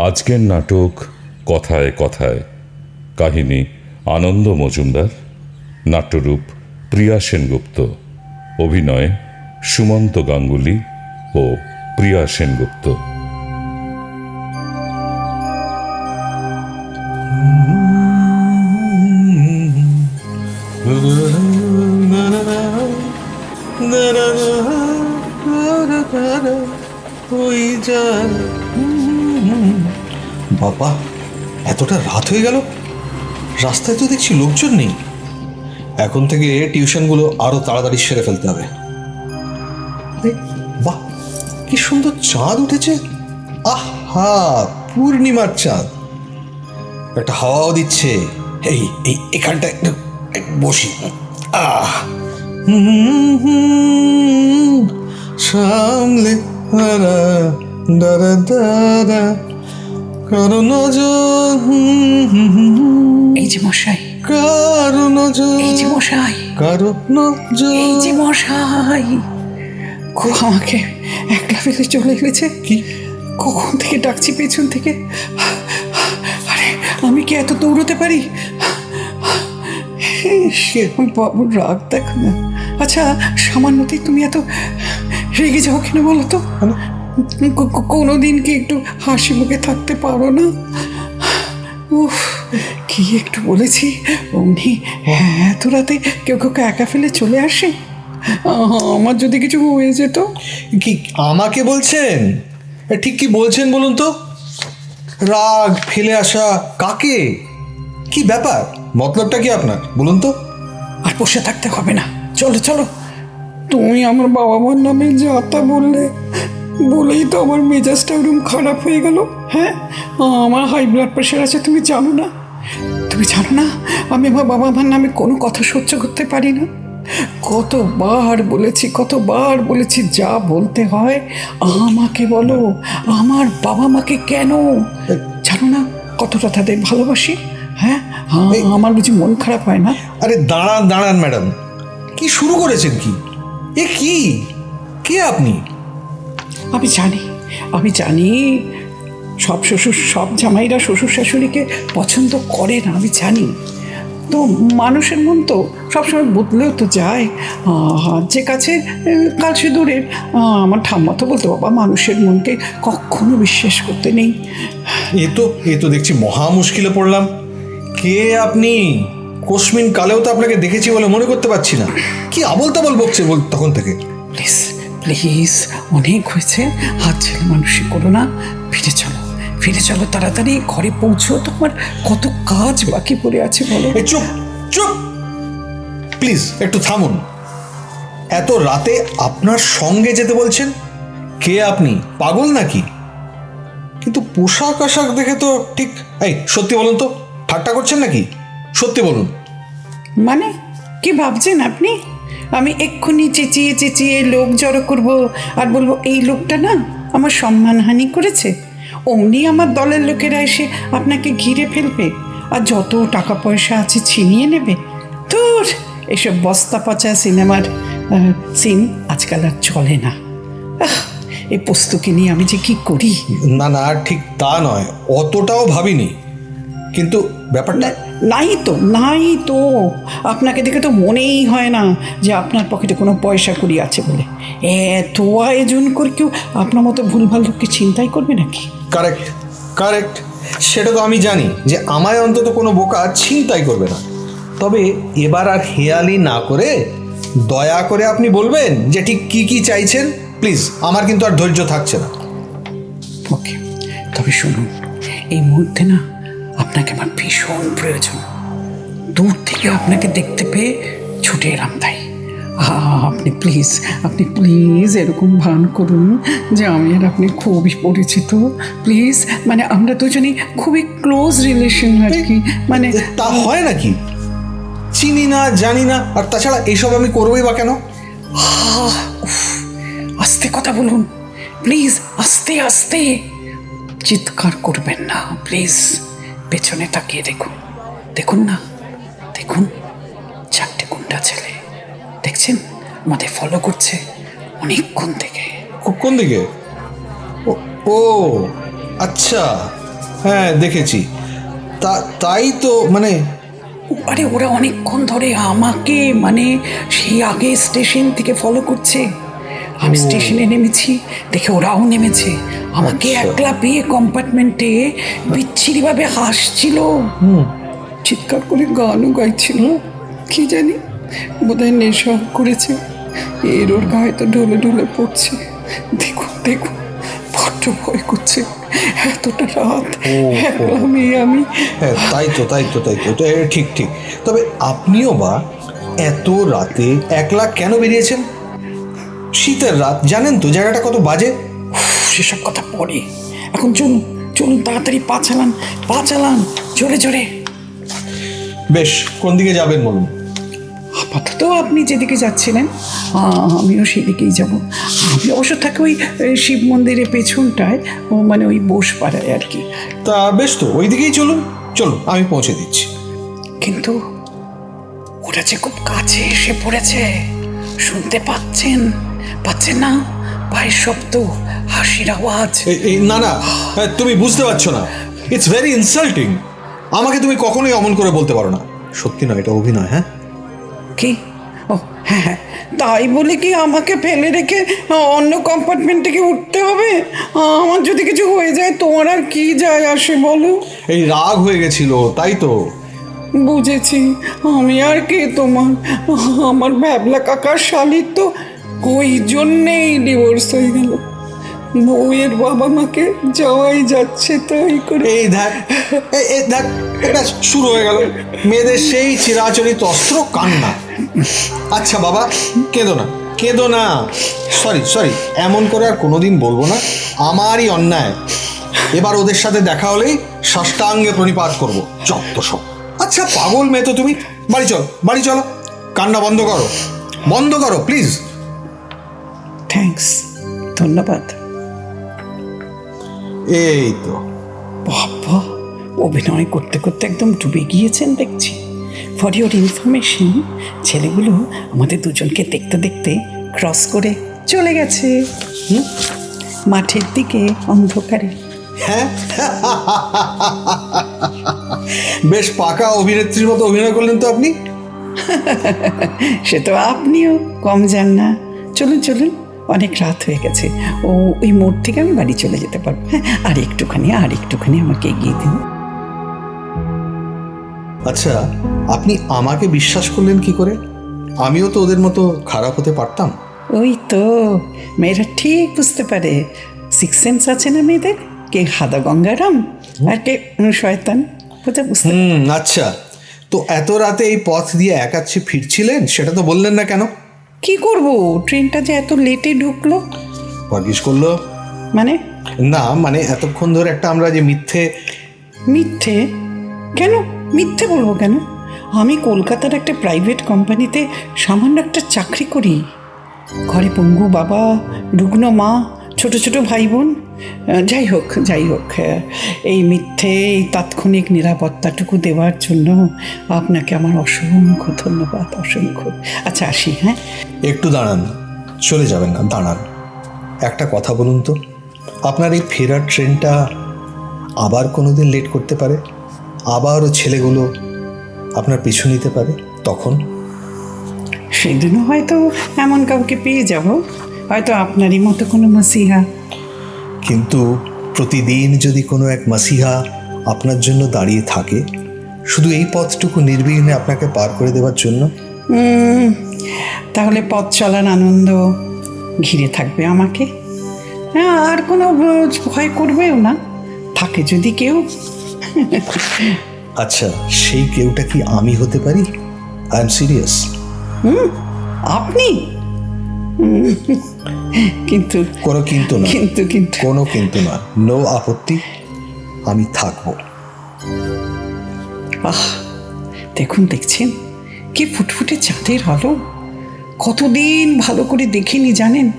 আজকের নাটক কথায় কথায়। কাহিনী আনন্দ মজুমদার। নাট্যরূপ প্রিয়া সেনগুপ্ত। অভিনয় সুমন্ত গাঙ্গুলি ও প্রিয়া সেনগুপ্ত। ওই বাবা, এতটা রাত হয়ে গেল? রাস্তায় তো দেখছি লোকজন নেই। এখন থেকে টিউশনগুলো আরও তাড়াতাড়ি সেরে ফেলতে হবে। বাহ, কি সুন্দর চাঁদ উঠেছে। আহা, পূর্ণিমার চাঁদ। একটা হাওয়াও দিচ্ছে। এই এই, এখানটা একটু বসি। আহ! সামলে দাঁড়া দাঁড়া দাঁড়া কারও নজর হুম, হুম, হুম, এই যে মশাই। কারও নজর এই যে মশাই। কারও নজর। এই যে মশাই। কো আমাকে একলা ফেলে চলে গেছে কি? কখন থেকে ডাকছি পেছন থেকে? আরে আমি কি এত দৌড়তে পারি? সেরকম বাবুর রাগ দেখো না আচ্ছা সামান্যতেই তুমি এত রেগে যাও কেন বলো তো? কো- কো- কোনোদিন কি একটু হাসি মুখে থাকতে পারো না? উফ কি একটু বলেছি? অমনি এত রাতে কেউ কেউ একা ফেলে চলে আসে? আমার যদি কিছু হয়ে যেত? কি আমাকে বলছেন? ঠিক কি বলছেন বলুন তো? রাগ ফেলে আসা কাকে? কি ব্যাপার? মতলবটা কি আপনার? বলুন তো। আর বসে থাকতে হবে না। চলো চলো। তুমি আমার বাবা মার নামে যা তা বললে বলেই তো আমার মেজাজটা ওরকম খারাপ হয়ে গেল। হ্যাঁ আমার হাই ব্লাড প্রেশার আছে তুমি জানো না। তুমি জানো না আমি আমার বাবা মার নামে কোনো কথা সহ্য করতে পারি না। কতবার বলেছি কতবার বলেছি যা বলতে হয় আমাকে বলো আমার বাবা মাকে কেন? জানো না কতটা তাদের ভালোবাসি। হ্যাঁ আমার বুঝি মন খারাপ হয় না? আরে দাঁড়ান দাঁড়ান ম্যাডাম কি শুরু করেছেন কি? এ কি? কে আপনি? আমি জানি আমি জানি সব শ্বশুর সব জামাইরা শ্বশুর শাশুড়িকে পছন্দ করে না আমি জানি। তো মানুষের মন তো সবসময় বদলেও তো যায়। যে কাছে কাল সে দূরের আমার ঠাম্মা তো বলতো বাবা মানুষের মনকে কখনো বিশ্বাস করতে নেই। এ তো এ তো দেখছি মহা মুশকিলে পড়লাম। কে আপনি? কোশমিন কালেও তো আপনাকে দেখেছি বলে মনে করতে পারছি না। কি আবল তাবল বকছে বল তখন থেকে? প্লিজ প্লিজ অনেক হয়েছে। হাত ছেলে মানুষই করো না। ফিরে চলো। ফিরে চলো তাড়াতাড়ি ঘরে পৌঁছো। তোমার কত কাজ বাকি পড়ে আছে বলো। চুপ চুপ। প্লিজ একটু থামুন। এত রাতে আপনার সঙ্গে যেতে বলছেন? কে আপনি? পাগল নাকি? কিন্তু পোশাক আশাক দেখে তো ঠিক এই সত্যি বলুন তো ঠাট্টা করছেন নাকি? সত্যি বলুন। মানে কি ভাবছেন আপনি? আমি এক্ষুনি চেঁচিয়ে চেঁচিয়ে লোক জড়ো করব আর বলব, এই লোকটা না আমার সম্মানহানি করেছে। অমনি আমার দলের লোকেরা এসে আপনাকে ঘিরে ফেলবে আর যত টাকা পয়সা আছে ছিনিয়ে নেবে। তোর এসব বস্তা পচা সিনেমার সিন আজকাল আর চলে না। এই পোস্তকে নিয়ে আমি যে কি করি? না না, ঠিক তা নয়। অতটাও ভাবিনি। কিন্তু ব্যাপারটা নাই তো নাই তো। আপনাকে দেখে তো মনেই হয় না যে আপনার পকেটে কোনো পয়সা কুড়ি আছে বলে। এত আয়োজন করে কেউ আপনার মতো ভুলভাল লোককে চিন্তাই করবে নাকি? কারেক্ট কারেক্ট সেটা তো আমি জানি যে আমায় অন্তত কোনো বোকা ছিনতাই করবে না। তবে এবার আর হেয়ালি না করে দয়া করে আপনি বলবেন যে ঠিক কি কি চাইছেন? প্লিজ আমার কিন্তু আর ধৈর্য থাকছে না। ওকে তবে শুনুন এই মুহূর্তে না আপনাকে আমার ভীষণ প্রয়োজন। দূর থেকে আপনাকে দেখতে পেয়ে ছুটে এলাম তাই। আপনি প্লিজ আপনি প্লিজ এরকম ভান করুন যে আমি আর আপনি খুবই পরিচিত। প্লিজ মানে আমরা দুজনেই খুবই ক্লোজ রিলেশন আর কি মানে তা হয় নাকি? চিনি না জানি না আর তাছাড়া এইসব আমি করবোই বা কেন? আস্তে কথা বলুন। প্লিজ আস্তে আস্তে। চিৎকার করবেন না প্লিজ পেছনে তাকিয়ে দেখুন। দেখুন না? দেখুন। চারটে গুন্ডা ছেলে। দেখছেন? আমাদের ফলো করছে অনেকক্ষণ থেকে। কোন দিকে? ও ও আচ্ছা। হ্যাঁ দেখেছি। তা তাই তো মানে আরে ওরা অনেকক্ষণ ধরে আমাকে মানে সেই আগে স্টেশন থেকে ফলো করছে। আমি স্টেশনে নেমেছি দেখে ওরাও নেমেছে। আমাকে আচ্ছা। একলা পেয়ে কম্পার্টমেন্টে বিচ্ছিরিভাবে হাসছিল। চিৎকার করে গানও গাইছিল। কি জানি বোধহয় নেশা করেছে। এর ওর গায়ে তো ঢলে ঢলে পড়ছে। দেখুন দেখুন বড্ড ভয় করছে। এতটা রাত একলা মেয়ে আমি। হ্যাঁ তাই তো তাই তো তাই তো। তো ঠিক ঠিক। তবে আপনিও বা এত রাতে একলা কেন বেরিয়েছেন? শীতের রাত জানেন তো জায়গাটা কত বাজে? সেসব কথা পরে এখন চলুন চলুন তাড়াতাড়ি পা চালান পা চালান জোরে জোরে। বেশ কোন দিকে যাবেন বলুন? আপাতত আপনি যেদিকে যাচ্ছিলেন আমিও সেদিকেই যাব। আমি অবশ্য থাকি ওই শিব মন্দিরের পেছনটায় মানে ওই বোস পাড়ায় আর কি। তা বেশ তো ওই দিকেই চলুন। চলুন আমি পৌঁছে দিচ্ছি। কিন্তু ওরা যে খুব কাছে এসে পড়েছে শুনতে পাচ্ছেন পাচ্ছেন না? পায়ের শব্দ হাসির আওয়াজ। না না হ্যাঁ, তুমি বুঝতে পারছ না। ইটস ভেরি ইনসাল্টিং আমাকে তুমি কখনোই অমন করে বলতে পারো না। সত্যি নয় এটা অভিনয় হ্যাঁ? কি? ও হ্যাঁ হ্যাঁ তাই বলে কি আমাকে ফেলে রেখে অন্য কম্পার্টমেন্ট থেকে উঠতে হবে? আমার যদি কিছু হয়ে যায় তোমার আর কি যায় আসে বলো? এই রাগ হয়ে গেছিল তাই তো। বুঝেছি আমি আর কে তোমার? আমার ভ্যাবলা কাকার শালির তো ওই জন্যেই ডিভোর্স হয়ে গেল। বউয়ের বাবা মাকে যাওয়াই যাচ্ছে তাই করে। এই দেখ এই দেখ এটা শুরু হয়ে গেল। মেয়েদের সেই চিরাচরিত অস্ত্র কান্না। আচ্ছা বাবা, কেঁদো না কেঁদো না। সরি সরি এমন করে আর কোনোদিন বলব না। আমারই অন্যায়। এবার ওদের সাথে দেখা হলেই ষষ্ঠাঙ্গে প্রণিপাত করব। যত সব। আচ্ছা পাগল মেয়ে তো তুমি, বাড়ি চল, বাড়ি চলো। কান্না বন্ধ করো। বন্ধ করো প্লিজ থ্যাঙ্কস ধন্যবাদ। এই তো। বাবা অভিনয় করতে করতে একদম ডুবে গিয়েছেন দেখছি। ফর ইউর ইনফরমেশন ছেলেগুলো আমাদের দুজনকে দেখতে দেখতে ক্রস করে চলে গেছে? মাঠের দিকে অন্ধকারে। হ্যাঁ। বেশ পাকা অভিনেত্রীর মতো অভিনয় করলেন তো আপনি। সে তো আপনিও কম যান না। চলুন চলুন। অনেক রাত হয়ে গেছে। ও ওই মোড় থেকে আমি বাড়ি চলে যেতে পারব। হ্যাঁ আর একটুখানি আর একটুখানি আমাকে এগিয়ে দিন। আচ্ছা আপনি আমাকে বিশ্বাস করলেন কি করে? আমিও তো ওদের মতো খারাপ হতে পারতাম। ওই তো মেয়েরা ঠিক বুঝতে পারে। সিক্স সেন্স আছে না মেয়েদের? কে হাদা গঙ্গারাম? আর কে শয়তান? বোঝা বুঝতে আচ্ছা। তো এত রাতে এই পথ দিয়ে একাচ্ছি ফিরছিলেন? সেটা তো বললেন না কেন? কি করব? ট্রেনটা যে এত লেটে ঢুকলো? ভাগ্যিস করল। মানে? না মানে এতক্ষণ ধরে একটা আমরা যে মিথ্যে মিথ্যে? কেন? মিথ্যে বলব কেন? আমি কলকাতার একটা প্রাইভেট কোম্পানিতে সামান্য একটা চাকরি করি। ঘরে পঙ্গু বাবা রুগ্ন মা ছোট ছোট ভাই বোন যাই হোক যাই হোক আহ, এই মিথ্যে এই তাৎক্ষণিক নিরাপত্তাটুকু দেওয়ার জন্য আপনাকে আমার অসংখ্য ধন্যবাদ অসংখ্য। আচ্ছা আসি হ্যাঁ? একটু দাঁড়ান। চলে যাবেন না দাঁড়ান। একটা কথা বলুন তো আপনার এই ফেরার ট্রেনটা আবার কোনো দিন লেট করতে পারে? আবারও ছেলেগুলো আপনার পিছু নিতে পারে? তখন? সেদিনও হয়তো এমন কাউকে পেয়ে যাব। হয়তো আপনারই মতো কোনো মাসিহা। কিন্তু প্রতিদিন যদি কোনো এক মাসিহা আপনার জন্য দাঁড়িয়ে থাকে শুধু এই পথটুকু নির্বিঘ্নে আপনাকে পার করে দেওয়ার জন্য? তাহলে পথ চলার আনন্দ ঘিরে থাকবে আমাকে। হ্যাঁ আর কোনো ভয় করবেও না। থাকে যদি কেউ। আচ্ছা সেই কেউটা কি আমি হতে পারি? আই এম সিরিয়াস আপনি? কিন্তু কোনো কিন্তু না। কিন্তু কিন্তু। কোনো কিন্তু না। নো আপত্তি। আমি থাকব। আহ দেখুন দেখছেন? কি ফুটফুটে চাঁদের হলো কতদিন ভালো করে দেখিনি জানেন?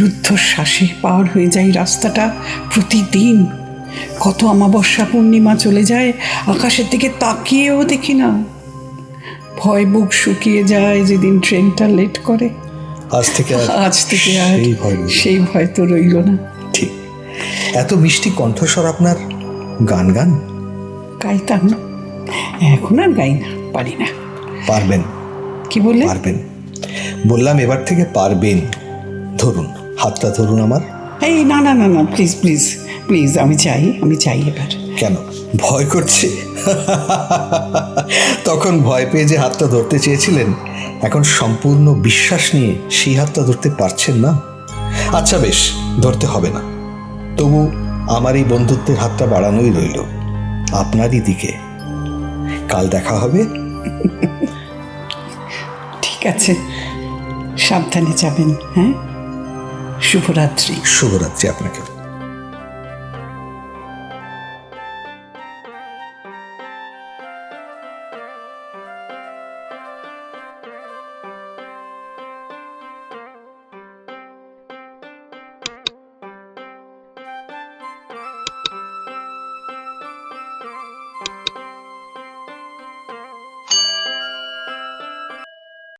রুদ্ধশ্বাসে পার হয়ে যায় রাস্তাটা প্রতিদিন। কত অমাবস্যা পূর্ণিমা চলে যায় আকাশের দিকে তাকিয়েও দেখি না। ভয় বুক শুকিয়ে যায় যেদিন ট্রেনটা লেট করে। আজ থেকে আজ থেকে আর সেই ভয় সেই ভয় তো রইল না। ঠিক। এত মিষ্টি কণ্ঠস্বর আপনার। গান গান? গাইতাম না। এখন আর গাই না পারি না। পারবেন। কি বললে পারবেন। বললাম এবার থেকে পারবেন। ধরুন হাতটা ধরুন আমার। এই না না না না প্লিজ প্লিজ প্লিজ আমি চাই আমি চাই এবার। কেন? ভয় করছে? তখন ভয় পেয়ে যে হাতটা ধরতে চেয়েছিলেন এখন সম্পূর্ণ বিশ্বাস নিয়ে সেই হাতটা ধরতে পারছেন না? আচ্ছা বেশ ধরতে হবে না। তবু আমার এই বন্ধুত্বের হাতটা বাড়ানোই রইল আপনারই দিকে। কাল দেখা হবে। ঠিক আছে। সাবধানে যাবেন হ্যাঁ? শুভরাত্রি। শুভরাত্রি আপনাকে।